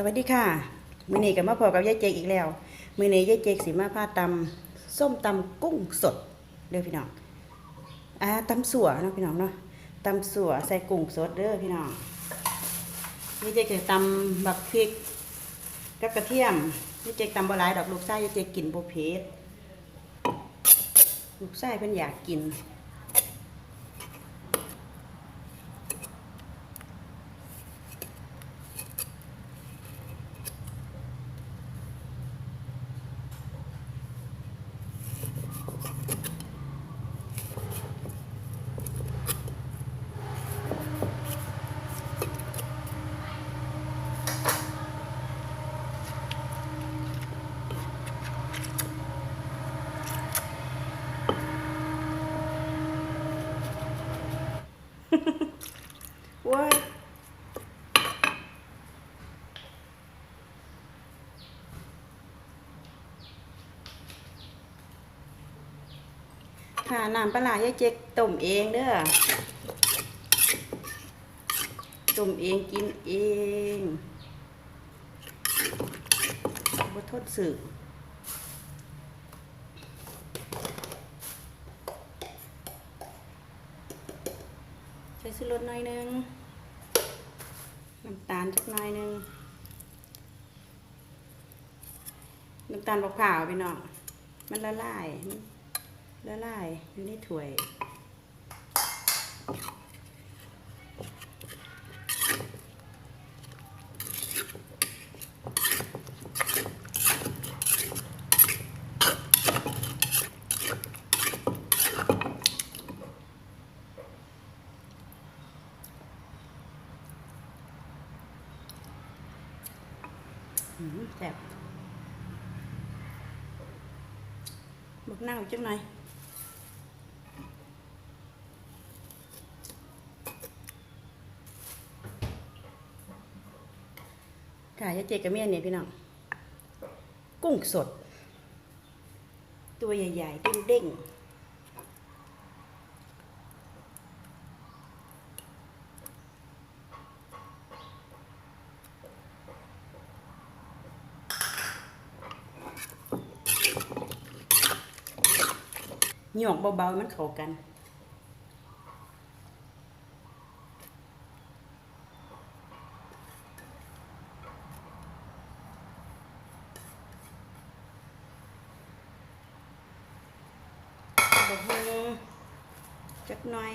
สวัสดีค่ะ มือนี้กับมาพอกับยายเจกอีกแล้ว มือนี้ยายเจกสีมาพาตำส้มตำกุ้งสดเด้อพี่น้องอ่าตำสัวเนาะพี่น้องเนาะตำสัวใส่กุ้งสดเด้อพี่น้องยายเจกจะตำบักพริกกับกระเทียมยายเจกตำบะหลายดอกลูกไส้ยายเจกกินโบเผ็ดลูกไส้เพิ่นอยากกิน ว้ายค่ะน้ำปลาร้ายายเจ๊กต้มเองเด้อต้มเองกินเองบ่ทดสื่อ ชูรสหน่อยนึง น้ำตาลสักหน่อยหนึง น้ำตาลเปล่าๆพี่น้อง มันละลาย ละลายอยู่ในถ้วย แซ่บบักนาวจังหน่อยค่ะยาเจกับเมียนเนี่ยพี่น้อง กุ้งสด ตัวใหญ่ ๆ เด้งๆ หยอกเบาๆมันเข้ากันบกฮูจักหน่อย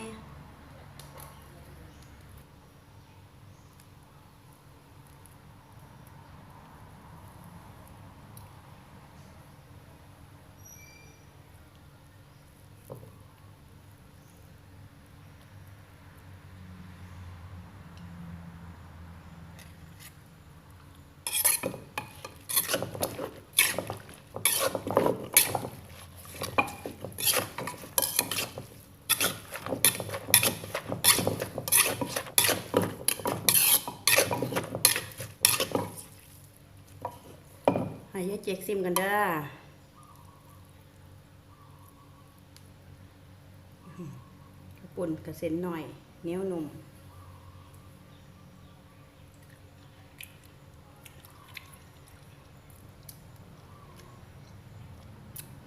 ให้ยายเจกซิมกันเด้ออื้อหือปุ่นกระเซ็นหน่อยเนียวนุ่ม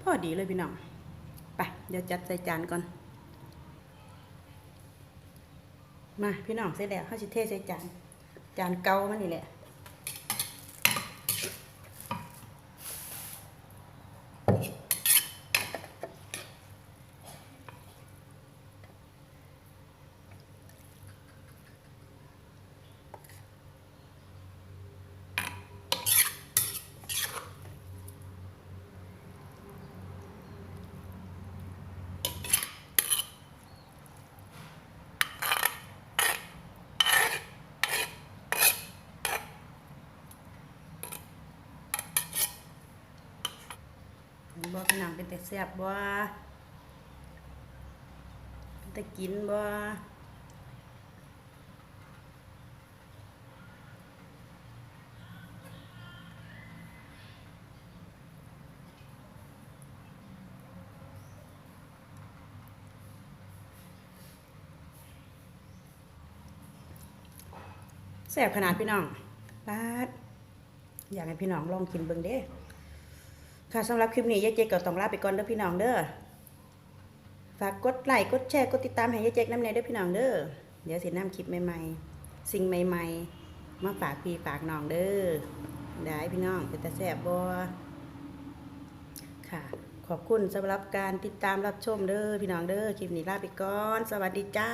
พอดีเลยพี่น้อง ไป เดี๋ยวจัดใส่จานก่อน มา พี่น้องเสร็จแล้วข้าวชิเทใส่จาน จานเก่ามันนี่แหละ บ่พี่น้องเป็นแต่แซ่บบ่เป็นแต่กินบ่แซ่บขนาดพี่น้องปาดอยากให้พี่น้องลองกินเบิ่งเด้ ค่ะสำหรับคลิปนี้ยายเจ๊ก็ต้องลาไปก่อนเด้อพี่น้องเด้อฝากกดไลค์กดแชร์กดติดตามให้ยายเจ๊กน้ำเนยเด้อพี่น้องเด้อเดี๋ยวสินำคลิปใหม่ๆ สิ่งใหม่ ๆ มาฝากพี่ฝากน้องเด้อได้พี่น้องเป็นตาแซ่บบ่ค่ะ ขอบคุณสำหรับการติดตามรับชมเด้อพี่น้องเด้อคลิปนี้ลาไปก่อน สวัสดีจ้า